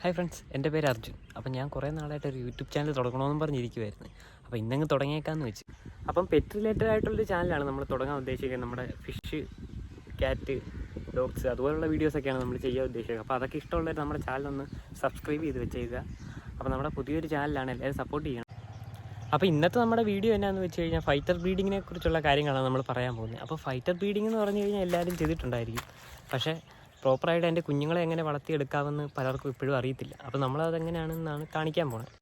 Hi friends എന്റെ പേര് അർജുൻ. അപ്പം ഞാൻ കുറേ നാളായിട്ട് ഒരു യൂട്യൂബ് ചാനൽ തുടങ്ങണമെന്ന് പറഞ്ഞിരിക്കുമായിരുന്നു അപ്പോൾ ഇന്നങ്ങ് തുടങ്ങിയേക്കാന്ന് വെച്ച്. അപ്പം പെറ്റ് റിലേറ്റഡ് ആയിട്ടുള്ളൊരു ചാനലാണ് നമ്മൾ തുടങ്ങാൻ ഉദ്ദേശിക്കുന്നത്. നമ്മുടെ ഫിഷ് ക്യാറ്റ് ഡോഗ്സ് അതുപോലുള്ള വീഡിയോസൊക്കെയാണ് നമ്മൾ ചെയ്യാൻ ഉദ്ദേശിക്കുന്നത്. അപ്പോൾ അതൊക്കെ ഇഷ്ടമുള്ളവർ നമ്മുടെ ചാനലൊന്ന് സബ്സ്ക്രൈബ് ചെയ്ത് വെച്ചേക്കുക അപ്പോൾ നമ്മുടെ പുതിയൊരു ചാനലാണ് എല്ലാവരും സപ്പോർട്ട് ചെയ്യണം. അപ്പോൾ ഇന്നത്തെ നമ്മുടെ വീഡിയോ എന്നാന്ന് വെച്ച് കഴിഞ്ഞാൽ ഫൈറ്റർ ബ്രീഡിങ്ങിനെ കുറിച്ചുള്ള കാര്യങ്ങളാണ് നമ്മൾ പറയാൻ പോകുന്നത്. അപ്പോൾ ഫൈറ്റർ ബ്രീഡിംഗ് എന്ന് പറഞ്ഞു കഴിഞ്ഞാൽ എല്ലാവരും ചെയ്തിട്ടുണ്ടായിരിക്കും. പക്ഷേ പ്രോപ്പറായിട്ട് എന്റെ കുഞ്ഞുങ്ങളെ എങ്ങനെ വളർത്തിയെടുക്കാമെന്ന് പലർക്കും ഇപ്പോഴും അറിയത്തില്ല. അപ്പോൾ നമ്മളതെങ്ങനെയാണെന്നാണ് കാണിക്കാൻ പോകുന്നത്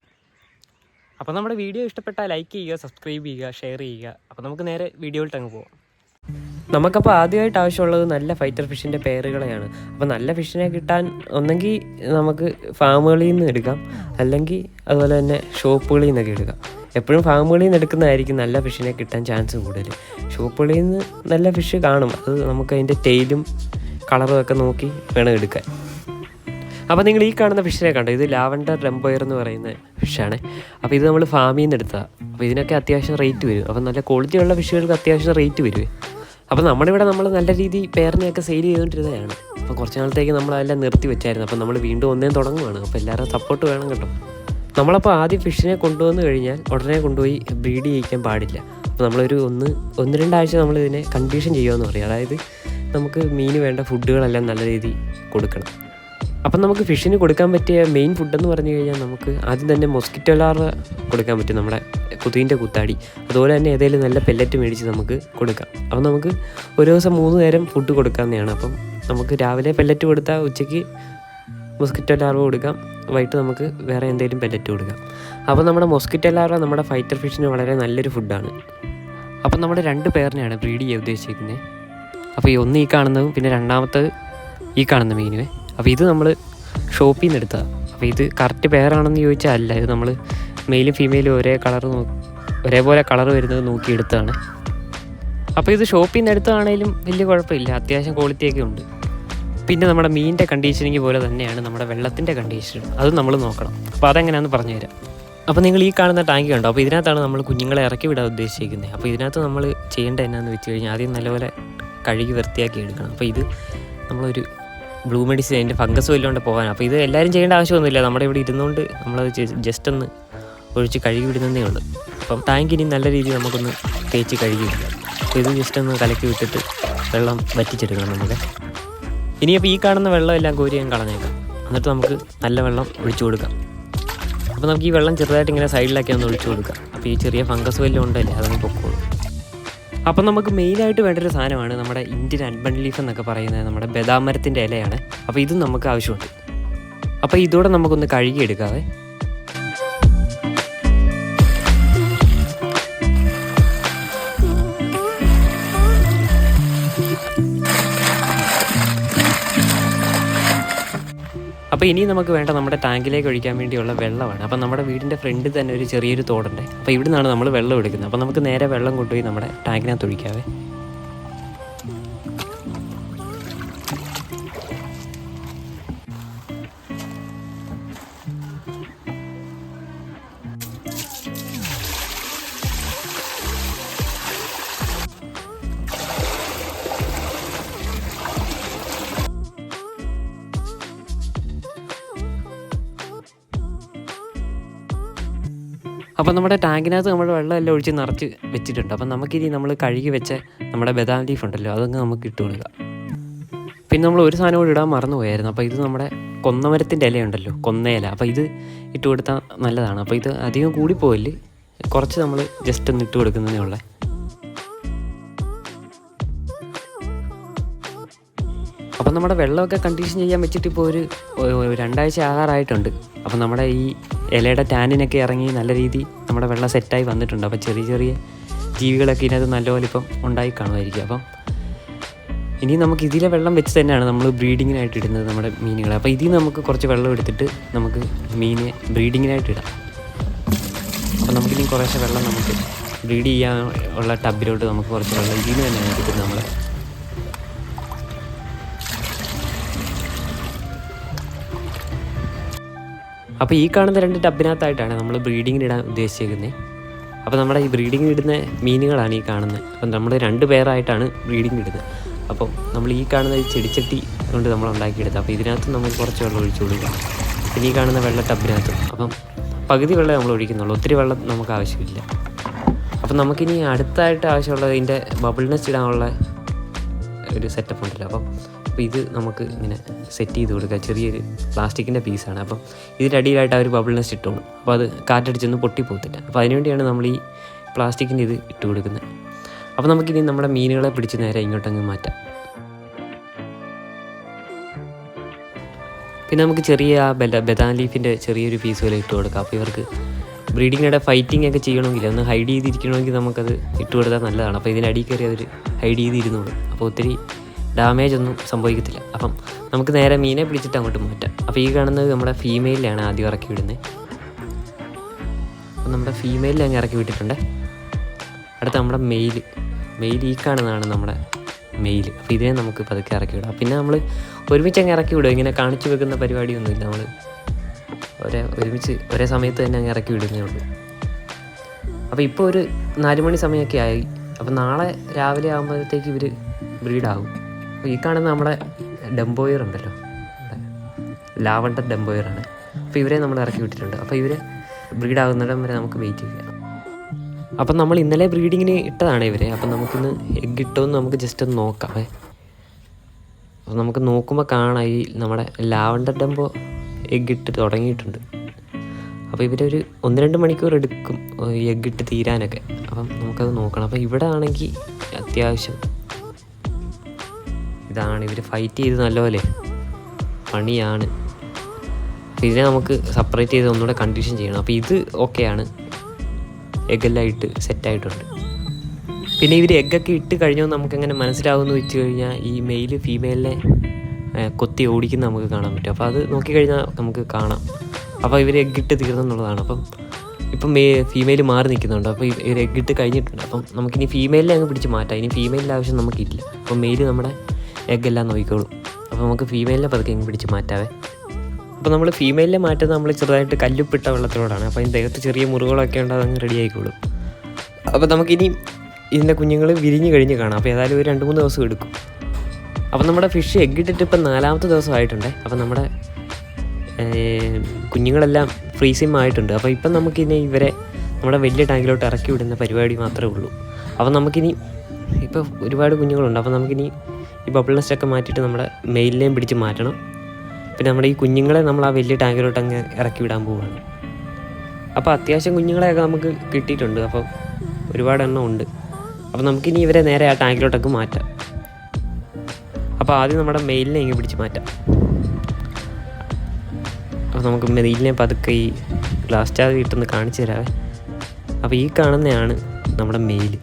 അപ്പോൾ നമ്മുടെ വീഡിയോ ഇഷ്ടപ്പെട്ടാൽ ലൈക്ക് ചെയ്യുക സബ്സ്ക്രൈബ് ചെയ്യുക ഷെയർ ചെയ്യുക. അപ്പോൾ നമുക്ക് നേരെ വീഡിയോയിലോട്ട് അങ്ങ് പോകാം നമുക്കപ്പോൾ ആദ്യമായിട്ട് ആവശ്യമുള്ളത് നല്ല ഫൈറ്റർ ഫിഷിന്റെ പേരുകളെയാണ്. അപ്പോൾ നല്ല ഫിഷിനെ കിട്ടാൻ ഒന്നെങ്കിൽ നമുക്ക് ഫാമുകളിൽ നിന്ന് എടുക്കാം. അല്ലെങ്കിൽ അതുപോലെ തന്നെ ഷോപ്പുകളിൽ നിന്നൊക്കെ എടുക്കാം. എപ്പോഴും ഫാമുകളിൽ നിന്ന് എടുക്കുന്നതായിരിക്കും നല്ല ഫിഷിനെ കിട്ടാൻ ചാൻസ് കൂടുതൽ. ഷോപ്പുകളിൽ നിന്ന് നല്ല ഫിഷ് കാണും. അത് നമുക്ക് അതിന്റെ ടെയിലും കളറും ഒക്കെ നോക്കി വേണം എടുക്കാൻ. അപ്പോൾ നിങ്ങൾ ഈ കാണുന്ന ഫിഷിനെ കണ്ടോ? ഇത് ലാവണ്ടർ റെംബോയർ എന്ന് പറയുന്ന ഫിഷാണ് അപ്പോൾ ഇത് നമ്മൾ ഫാമിൽ നിന്ന് എടുത്തതാണ് അപ്പോൾ ഇതിനൊക്കെ അത്യാവശ്യം റേറ്റ് വരും. അപ്പോൾ നല്ല ക്വാളിറ്റി ഉള്ള ഫിഷുകൾക്ക് അത്യാവശ്യം റേറ്റ് വരും. അപ്പോൾ നമ്മളിവിടെ നമ്മൾ നല്ല രീതി പേരിനെയൊക്കെ സെയിൽ ചെയ്തുകൊണ്ടിരുന്നതാണ് അപ്പോൾ കുറച്ച് നാളത്തേക്ക് നമ്മൾ അതെല്ലാം നിർത്തി വെച്ചായിരുന്നു. അപ്പോൾ നമ്മൾ വീണ്ടും ഒന്നേ തുടങ്ങുകയാണ് അപ്പോൾ എല്ലാവരും സപ്പോർട്ട് വേണം കേട്ടോ. നമ്മളപ്പോൾ ആദ്യം ഫിഷിനെ കൊണ്ടുവന്ന് കഴിഞ്ഞാൽ ഉടനെ കൊണ്ടുപോയി ബ്രീഡ് ചെയ്യിക്കാൻ പാടില്ല. അപ്പോൾ നമ്മളൊരു ഒന്ന് ഒന്ന് രണ്ടാഴ്ച നമ്മളിതിനെ കണ്ടീഷൻ ചെയ്യുമെന്ന് പറയും. അതായത് നമുക്ക് മീന് വേണ്ട ഫുഡുകളെല്ലാം നല്ല രീതിയിൽ കൊടുക്കണം. അപ്പം നമുക്ക് ഫിഷിന് കൊടുക്കാൻ പറ്റിയ മെയിൻ ഫുഡെന്ന് പറഞ്ഞു കഴിഞ്ഞാൽ നമുക്ക് ആദ്യം തന്നെ മൊസ്കിറ്റോ ലാർവ കൊടുക്കാൻ പറ്റും നമ്മുടെ കുതിന്റെ കുത്താടി. അതുപോലെ തന്നെ ഏതെങ്കിലും നല്ല പെല്ലറ്റ് മേടിച്ച് നമുക്ക് കൊടുക്കാം. അപ്പം നമുക്ക് ഒരു ദിവസം മൂന്ന് നേരം ഫുഡ് കൊടുക്കാവുന്നതാണ്. അപ്പം നമുക്ക് രാവിലെ പെല്ലറ്റ് കൊടുത്താൽ ഉച്ചയ്ക്ക് മൊസ്കിറ്റോ ലാർവ കൊടുക്കാം. വൈകിട്ട് നമുക്ക് വേറെ എന്തെങ്കിലും പെല്ലറ്റ് കൊടുക്കാം. അപ്പോൾ നമ്മുടെ മൊസ്കിറ്റോ ലാർവ നമ്മുടെ ഫൈറ്റർ ഫിഷിന് വളരെ നല്ലൊരു ഫുഡാണ് അപ്പം നമ്മുടെ രണ്ട് പേരിനെയാണ് ബ്രീഡ് ചെയ്യാൻ ഉദ്ദേശിക്കുന്നത് അപ്പോൾ ഈ ഒന്ന് ഈ കാണുന്നതും പിന്നെ രണ്ടാമത്തെ ഈ കാണുന്ന മീനുവേ. അപ്പോൾ ഇത് നമ്മൾ ഷോപ്പിൽ നിന്ന് എടുത്തതാണ് അപ്പോൾ ഇത് കറക്റ്റ് പേരാണെന്ന് ചോദിച്ചാൽ അല്ല. ഇത് നമ്മൾ മെയിലും ഫീമെയിലും ഒരേ കളർ ഒരേപോലെ കളർ വരുന്നത് നോക്കി എടുത്താണ് അപ്പോൾ ഇത് ഷോപ്പിൽ നിന്ന് എടുത്തതാണേലും വലിയ കുഴപ്പമില്ല. അത്യാവശ്യം ക്വാളിറ്റിയൊക്കെ ഉണ്ട്. പിന്നെ നമ്മുടെ മീനിന്റെ കണ്ടീഷനിങ് പോലെ തന്നെയാണ് നമ്മുടെ വെള്ളത്തിന്റെ കണ്ടീഷൻ അതും നമ്മൾ നോക്കണം. അപ്പോൾ അതെങ്ങനെയാണെന്ന് പറഞ്ഞുതരാം. അപ്പോൾ നിങ്ങൾ ഈ കാണുന്ന ടാങ്ക് കണ്ടോ? അപ്പോൾ ഇതിനകത്താണ് നമ്മൾ കുഞ്ഞുങ്ങളെ ഇറക്കി വിടാൻ ഉദ്ദേശിക്കുന്നത് അപ്പോൾ ഇതിനകത്ത് നമ്മൾ ചെയ്യേണ്ടത് എന്നാന്ന് വെച്ച് കഴിഞ്ഞാൽ ആദ്യം നല്ലപോലെ കഴുകി വൃത്തിയാക്കി എടുക്കണം. അപ്പോൾ ഇത് നമ്മളൊരു ബ്ലൂ മെഡിസിൻ അതിന്റെ ഫംഗസ് വല്ലതുകൊണ്ട് പോകാൻ അപ്പോൾ ഇത് എല്ലാവരും ചെയ്യേണ്ട ആവശ്യമൊന്നുമില്ല. നമ്മുടെ ഇവിടെ ഇരുന്നുകൊണ്ട് നമ്മളത് ജസ്റ്റ് ഒന്ന് ഒഴിച്ച് കഴുകി വിടുന്നതേ ഉള്ളൂ. അപ്പം ടാങ്ക് ഇനി നല്ല രീതിയിൽ നമുക്കൊന്ന് തേച്ച് കഴുകി അപ്പോൾ ഇത് ജസ്റ്റ് ഒന്ന് കലക്കി വിട്ടിട്ട് വെള്ളം വറ്റിച്ചെടുക്കണം നമ്മുടെ ഇനിയപ്പോൾ ഈ കാണുന്ന വെള്ളം എല്ലാം കോരി ഞാൻ കളഞ്ഞേക്കാം. എന്നിട്ട് നമുക്ക് നല്ല വെള്ളം ഒഴിച്ചു കൊടുക്കാം. അപ്പോൾ നമുക്ക് ഈ വെള്ളം ചെറുതായിട്ട് ഇങ്ങനെ സൈഡിലാക്കി ഒന്ന് ഒഴിച്ചു കൊടുക്കാം. അപ്പോൾ ഈ ചെറിയ ഫംഗസ് വല്ലതും ഉണ്ടല്ലേ അതൊന്ന് പൊക്കോളും. അപ്പം നമുക്ക് മെയിനായിട്ട് വേണ്ട ഒരു സാധനമാണ് നമ്മുടെ ഇന്ത്യൻ അൻബൺ ലീഫ് എന്നൊക്കെ പറയുന്നത് നമ്മുടെ ബദാമരത്തിന്റെ ഇലയാണ്. അപ്പോൾ ഇതും നമുക്ക് ആവശ്യമുണ്ട്. അപ്പോൾ ഇതോടെ നമുക്കൊന്ന് കഴുകിയെടുക്കാവേ. അപ്പോൾ ഇനി നമുക്ക് വേണ്ട നമ്മുടെ ടാങ്കിലേക്ക് ഒഴിക്കാൻ വേണ്ടിയുള്ള വെള്ളമാണ്. അപ്പോൾ നമ്മുടെ വീടിന്റെ ഫ്രണ്ടിൽ തന്നെ ഒരു ചെറിയൊരു തോടുണ്ട്. അപ്പോൾ ഇവിടെ നിന്നാണ് നമ്മൾ വെള്ളം എടുക്കുന്നത്. അപ്പോൾ നമുക്ക് നേരെ വെള്ളം കൊണ്ടുപോയി നമ്മുടെ ടാങ്കിനകത്ത് ഒഴിക്കാവേ. അപ്പോൾ നമ്മുടെ ടാങ്കിനകത്ത് നമ്മൾ വെള്ളമെല്ലാം ഒഴിച്ച് നിറച്ച് വെച്ചിട്ടുണ്ട്. അപ്പം നമുക്കിനി നമ്മൾ കഴുകി വെച്ച നമ്മുടെ ബദാം ലീഫ് ഉണ്ടല്ലോ അതങ്ങ് നമുക്ക് ഇട്ട് കൊടുക്കാം. പിന്നെ നമ്മൾ ഒരു സാധനം കൂടി ഇടാൻ മറന്നു പോയായിരുന്നു. അപ്പോൾ ഇത് നമ്മുടെ കൊന്നമരത്തിന്റെ ഇലയുണ്ടല്ലോ കൊന്നയില. അപ്പോൾ ഇത് ഇട്ട് കൊടുത്താൽ നല്ലതാണ്. അപ്പോൾ ഇത് അധികം കൂടിപ്പോയില്ല കുറച്ച് നമ്മൾ ജസ്റ്റ് ഒന്ന് ഇട്ട് കൊടുക്കുന്നതേ ഉള്ളേ. അപ്പം നമ്മുടെ വെള്ളമൊക്കെ കണ്ടീഷൻ ചെയ്യാൻ വെച്ചിട്ട് ഇപ്പോൾ ഒരു രണ്ടാഴ്ച ആകാറായിട്ടുണ്ട്. അപ്പം നമ്മുടെ ഈ ഇലയുടെ ടാനിനൊക്കെ ഇറങ്ങി നല്ല രീതി നമ്മുടെ വെള്ളം സെറ്റായി വന്നിട്ടുണ്ട്. അപ്പോൾ ചെറിയ ചെറിയ ജീവികളൊക്കെ ഇതിനകത്ത് നല്ലപോലെ ഇപ്പം ഉണ്ടായി കാണുമായിരിക്കും. അപ്പം ഇനി നമുക്ക് ഇതിലെ വെള്ളം വെച്ച് തന്നെയാണ് നമ്മൾ ബ്രീഡിങ്ങിനായിട്ട് ഇടുന്നത് നമ്മുടെ മീനുകളെ. അപ്പോൾ ഇതിൽ നമുക്ക് കുറച്ച് വെള്ളം എടുത്തിട്ട് നമുക്ക് മീനെ ബ്രീഡിങ്ങിനായിട്ട് ഇടാം. അപ്പോൾ നമുക്കിനി കുറേശ്ശെ വെള്ളം നമുക്ക് ബ്രീഡ് ചെയ്യാൻ ഉള്ള ടബിലോട്ട് നമുക്ക് കുറച്ച് വെള്ളം ഇതിൽ നിന്ന് തന്നെയാണ് എടുത്തിട്ട് നമ്മൾ അപ്പോൾ ഈ കാണുന്ന രണ്ട് ടബിനകത്തായിട്ടാണ് നമ്മൾ ബ്രീഡിങ്ങിന് ഇടാൻ ഉദ്ദേശിച്ചിരിക്കുന്നത് അപ്പോൾ നമ്മുടെ ഈ ബ്രീഡിങ്ങിന് ഇടുന്ന മീനുകളാണ് ഈ കാണുന്നത് അപ്പം നമ്മൾ രണ്ട് പേരായിട്ടാണ് ബ്രീഡിങ് ഇടുന്നത് അപ്പോൾ നമ്മൾ ഈ കാണുന്ന ചെടിച്ചട്ടി കൊണ്ട് നമ്മൾ ഉണ്ടാക്കിയെടുത്തത്. അപ്പോൾ ഇതിനകത്ത് നമുക്ക് കുറച്ച് വെള്ളം ഒഴിച്ചു കൊടുക്കാം. പിന്നെ ഈ കാണുന്ന വെള്ള ടബിനകത്തും. അപ്പം പകുതി വെള്ളം നമ്മൾ ഒഴിക്കുന്നുള്ളൂ. ഒത്തിരി വെള്ളം നമുക്ക് ആവശ്യമില്ല. അപ്പം നമുക്കിനി അടുത്തായിട്ട് ആവശ്യമുള്ളത് ഇതിന്റെ ബബിൾനെസ് ഇടാനുള്ള ഒരു സെറ്റപ്പ് ഉണ്ടല്ലോ. അപ്പം അപ്പോൾ ഇത് നമുക്ക് ഇങ്ങനെ സെറ്റ് ചെയ്ത് കൊടുക്കുക. ചെറിയൊരു പ്ലാസ്റ്റിക്കിന്റെ പീസാണ്. അപ്പം ഇതിന്റെ അടിയിലായിട്ട് അവർ ബബിൾ നെസ്റ്റ് ഇട്ടോളും. അപ്പോൾ അത് കാറ്റടിച്ചൊന്നും പൊട്ടിപ്പോകത്തില്ല അപ്പോൾ അതിനുവേണ്ടിയാണ് നമ്മൾ ഈ പ്ലാസ്റ്റിക്കിന്റെ ഇത് ഇട്ട് കൊടുക്കുന്നത്. അപ്പോൾ നമുക്കിനി നമ്മുടെ മീനുകളെ പിടിച്ച് നേരെ ഇങ്ങോട്ടങ്ങ് മാറ്റാം. പിന്നെ നമുക്ക് ചെറിയ ആ ബെല ബദാം ലീഫിന്റെ ചെറിയൊരു പീസ് പോലെ ഇട്ട് കൊടുക്കാം. അപ്പോൾ ഇവർക്ക് ബ്രീഡിങ്ങിനിടെ ഫൈറ്റിംഗ് ഒക്കെ ചെയ്യണമെങ്കിൽ ഒന്ന് ഹൈഡ് ചെയ്തിരിക്കണമെങ്കിൽ നമുക്കത് ഇട്ട് കൊടുത്താൽ നല്ലതാണ്. അപ്പോൾ ഇതിന്റെ അടിയിൽ കയറി അവർ ഹൈഡ് ചെയ്തിരുന്നോളും. അപ്പോൾ ഒത്തിരി ഡാമേജ് ഒന്നും സംഭവിക്കത്തില്ല. അപ്പം നമുക്ക് നേരെ മീനെ പിടിച്ചിട്ട് അങ്ങോട്ട് മാറ്റാം. അപ്പോൾ ഈ കാണുന്നത് നമ്മുടെ ഫീമെയിലാണ് ആദ്യം ഇറക്കി വിടുന്നത്. അപ്പം നമ്മുടെ ഫീമെയിലിൽ അങ്ങ് ഇറക്കി വിട്ടിട്ടുണ്ട്. അടുത്ത നമ്മുടെ മെയിൽ മെയിൽ ഈ കാണുന്നതാണ് നമ്മുടെ മെയിൽ അപ്പോൾ ഇതിനെ നമുക്ക് പതുക്കെ ഇറക്കി വിടാം. പിന്നെ നമ്മൾ ഒരുമിച്ച് അങ്ങ് ഇറക്കി വിടും. ഇങ്ങനെ കാണിച്ചു വെക്കുന്ന പരിപാടിയൊന്നുമില്ല. നമ്മൾ ഒരേ ഒരുമിച്ച് ഒരേ സമയത്ത് തന്നെ അങ്ങ് ഇറക്കി വിടുന്നേ ഉള്ളൂ. അപ്പോൾ ഇപ്പോൾ ഒരു നാല് മണി സമയമൊക്കെ ആയി. അപ്പോൾ നാളെ രാവിലെ ആകുമ്പോഴത്തേക്ക് ഇവർ ബ്രീഡാകും അപ്പോൾ ഈ കാണുന്ന നമ്മുടെ ഡംബോയർ ഉണ്ടല്ലോ. ലാവണ്ടർ ഡംബോയറാണ്. അപ്പോൾ ഇവരെ നമ്മൾ ഇറക്കി വിട്ടിട്ടുണ്ട്. അപ്പോൾ ഇവർ ബ്രീഡാകുന്നിടം വരെ നമുക്ക് വെയിറ്റ് ചെയ്യാം. അപ്പം നമ്മൾ ഇന്നലെ ബ്രീഡിങ്ങിന് ഇട്ടതാണ് ഇവരെ. അപ്പം നമുക്കിന്ന് എഗ് ഇട്ടോന്ന് നമുക്ക് ജസ്റ്റ് ഒന്ന് നോക്കാം. അപ്പം നമുക്ക് നോക്കുമ്പോൾ കാണാം ഈ നമ്മുടെ ലാവണ്ടർ ഡംബോ എഗ് ഇട്ട് തുടങ്ങിയിട്ടുണ്ട്. അപ്പോൾ ഇവരൊരു ഒന്ന് രണ്ട് മണിക്കൂർ എടുക്കും എഗ് ഇട്ട് തീരാനൊക്കെ. അപ്പം നമുക്കത് നോക്കണം. അപ്പം ഇവിടെ ആണെങ്കിൽ അത്യാവശ്യം ഇതാണ്. ഇവർ ഫൈറ്റ് ചെയ്ത് നല്ലപോലെ. പണിയാണ്. ഇതിനെ നമുക്ക് സെപ്പറേറ്റ് ചെയ്ത് ഒന്നുകൂടെ കണ്ടീഷൻ ചെയ്യണം. അപ്പോൾ ഇത് ഓക്കെയാണ് എഗ്ഗെല്ലായിട്ട് സെറ്റായിട്ടുണ്ട് പിന്നെ ഇവർ എഗ്ഗൊക്കെ ഇട്ട് കഴിഞ്ഞാൽ നമുക്കെങ്ങനെ മനസ്സിലാവുമെന്ന് വെച്ച് കഴിഞ്ഞാൽ ഈ മെയിൽ ഫീമെയിലിനെ കൊത്തി ഓടിക്കുന്ന നമുക്ക് കാണാൻ പറ്റും. അപ്പോൾ അത് നോക്കിക്കഴിഞ്ഞാൽ നമുക്ക് കാണാം. അപ്പോൾ ഇവർ എഗ്ഗിട്ട് തീർന്നെന്നുള്ളതാണ് അപ്പം ഇപ്പം മേ ഫീമെയിൽ മാറി നിൽക്കുന്നുണ്ട്. അപ്പോൾ ഇവർ എഗ്ഗിട്ട് കഴിഞ്ഞിട്ടുണ്ട്. അപ്പം നമുക്കിനി ഫീമെയിലിനെ അങ്ങ് പിടിച്ച് മാറ്റാം. ഇനി ഫീമെയിലിന്റെ ആവശ്യം നമുക്കില്ല. അപ്പം മെയിൽ നമ്മുടെ എഗ്ഗെല്ലാം നോക്കിക്കോളും. അപ്പോൾ നമുക്ക് ഫീമെയിലിനെ പതുക്കെ ഇങ്ങനെ പിടിച്ച് മാറ്റാവേ. അപ്പോൾ നമ്മൾ ഫീമെയിലിനെ മാറ്റുന്നത് നമ്മൾ ചെറുതായിട്ട് കല്ലുപ്പിട്ട വെള്ളത്തിലോടാണ് അപ്പോൾ അതിന്റെ ദേഹത്ത് ചെറിയ മുറിവുകളൊക്കെ ഉണ്ട് അതങ്ങ് റെഡി ആയിക്കോളും. അപ്പോൾ നമുക്കിനി ഇതിന്റെ കുഞ്ഞുങ്ങൾ വിരിഞ്ഞ് കഴിഞ്ഞ് കാണാം. അപ്പോൾ ഏതായാലും ഒരു രണ്ട് മൂന്ന് ദിവസം എടുക്കും. അപ്പോൾ നമ്മുടെ ഫിഷ് എഗ്ഗിട്ടിട്ട് ഇപ്പം നാലാമത്തെ ദിവസമായിട്ടുണ്ട് അപ്പോൾ നമ്മുടെ കുഞ്ഞുങ്ങളെല്ലാം ഫ്രീസിങ് ആയിട്ടുണ്ട്. അപ്പോൾ ഇപ്പം നമുക്കിനി ഇവരെ നമ്മുടെ വലിയ ടാങ്കിലോട്ട് ഇറക്കി വിടുന്ന പരിപാടി മാത്രമേ ഉള്ളൂ. അപ്പോൾ നമുക്കിനി ഇപ്പോൾ ഒരുപാട് കുഞ്ഞുങ്ങളുണ്ട്. അപ്പോൾ നമുക്കിനി ഈ ബബിൾ നെസ്റ്റൊക്കെ മാറ്റിയിട്ട് നമ്മുടെ മെയിലിനെയും പിടിച്ച് മാറ്റണം. പിന്നെ നമ്മുടെ ഈ കുഞ്ഞുങ്ങളെ നമ്മൾ ആ വലിയ ടാങ്കിലോട്ട് അങ്ങ് ഇറക്കി വിടാൻ പോവുകയാണ് അപ്പോൾ അത്യാവശ്യം കുഞ്ഞുങ്ങളെയൊക്കെ നമുക്ക് കിട്ടിയിട്ടുണ്ട്. അപ്പോൾ ഒരുപാട് എണ്ണം ഉണ്ട്. അപ്പോൾ നമുക്കിനി ഇവരെ നേരെ ആ ടാങ്കിലോട്ടൊക്കെ മാറ്റാം. അപ്പോൾ ആദ്യം നമ്മുടെ മെയിലിനെ ഇങ്ങനെ പിടിച്ച് മാറ്റാം. അപ്പോൾ നമുക്ക് മെയിലിനെ പതുക്കെ ഈ ഗ്ലാസ് ചാർജ് കിട്ടുന്ന കാണിച്ചു തരാവേ. അപ്പോൾ ഈ കാണുന്നതാണ് നമ്മുടെ മെയിൽ.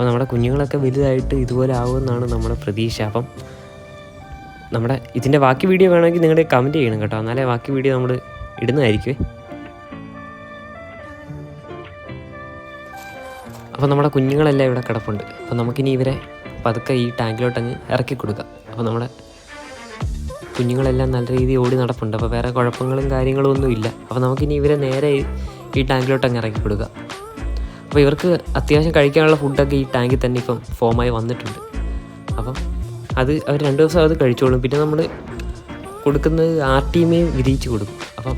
അപ്പോൾ നമ്മുടെ കുഞ്ഞുങ്ങളൊക്കെ വലുതായിട്ട് ഇതുപോലെ ആവുമെന്നാണ് നമ്മുടെ പ്രതീക്ഷ. അപ്പം നമ്മുടെ ഇതിന്റെ ബാക്കി വീഡിയോ വേണമെങ്കിൽ നിങ്ങളുടെ കമന്റ് ചെയ്യണം കേട്ടോ. എന്നാലേ ബാക്കി വീഡിയോ നമ്മൾ ഇടുന്നതായിരിക്കുമേ അപ്പോൾ നമ്മുടെ കുഞ്ഞുങ്ങളെല്ലാം ഇവിടെ കിടപ്പുണ്ട്. അപ്പോൾ നമുക്കിനി ഇവരെ പതുക്കെ ഈ ടാങ്കിലോട്ടങ്ങ് ഇറക്കി കൊടുക്കാം. അപ്പോൾ നമ്മുടെ കുഞ്ഞുങ്ങളെല്ലാം നല്ല രീതിയിൽ ഓടി നടപ്പുണ്ട്. അപ്പോൾ വേറെ കുഴപ്പങ്ങളും കാര്യങ്ങളും ഒന്നും ഇല്ല അപ്പോൾ നമുക്കിനി ഇവരെ നേരെ ഈ ടാങ്കിലോട്ടങ്ങ് ഇറക്കി കൊടുക്കാം. അപ്പോൾ ഇവർക്ക് അത്യാവശ്യം കഴിക്കാനുള്ള ഫുഡൊക്കെ ഈ ടാങ്കിൽ തന്നെ ഇപ്പം ഫോമായി വന്നിട്ടുണ്ട്. അപ്പം അത് അവർ രണ്ട് ദിവസം അത് കഴിച്ചോളും. പിന്നെ നമ്മൾ കൊടുക്കുന്നത് ആർ ടീമേ വിരിയിച്ച് കൊടുക്കും. അപ്പം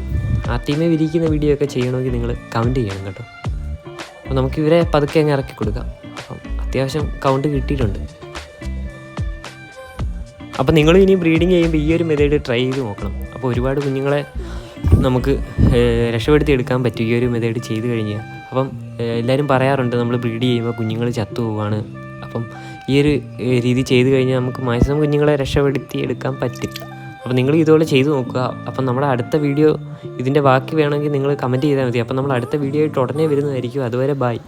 ആർ ടീമേ വിരിയിക്കുന്ന വീഡിയോ ഒക്കെ ചെയ്യണമെങ്കിൽ നിങ്ങൾ കമന്റ് ചെയ്യണം കേട്ടോ. അപ്പോൾ നമുക്ക് ഇവരെ പതുക്കെ അങ്ങ് ഇറക്കി കൊടുക്കാം. അപ്പം അത്യാവശ്യം കൗണ്ട് കിട്ടിയിട്ടുണ്ട്. അപ്പം നിങ്ങളും ഇനി ബ്രീഡിങ് ചെയ്യുമ്പോൾ ഈ ഒരു മെത്തേഡ് ട്രൈ ചെയ്ത് നോക്കണം. അപ്പോൾ ഒരുപാട് കുഞ്ഞുങ്ങളെ നമുക്ക് രക്ഷപ്പെടുത്തി എടുക്കാൻ പറ്റും ഈ ഒരു മെത്തേഡ് ചെയ്തു കഴിഞ്ഞാൽ അപ്പം എല്ലാവരും പറയാറുണ്ട് നമ്മൾ ബ്രീഡ് ചെയ്യുമ്പോൾ കുഞ്ഞുങ്ങൾ ചത്തു പോവാണ് അപ്പം ഈ ഒരു രീതി ചെയ്തു കഴിഞ്ഞാൽ നമുക്ക് മാക്സിമം കുഞ്ഞുങ്ങളെ രക്ഷപ്പെടുത്തി എടുക്കാൻ പറ്റും. അപ്പോൾ നിങ്ങൾ ഇതുപോലെ ചെയ്തു നോക്കുക. അപ്പം നമ്മുടെ അടുത്ത വീഡിയോ ഇതിന്റെ ബാക്കി വേണമെങ്കിൽ നിങ്ങൾ കമന്റ് ചെയ്താൽ മതി. അപ്പം നമ്മൾ അടുത്ത വീഡിയോ ആയിട്ട് ഉടനെ വരുന്നതായിരിക്കും. അതുവരെ ബായ്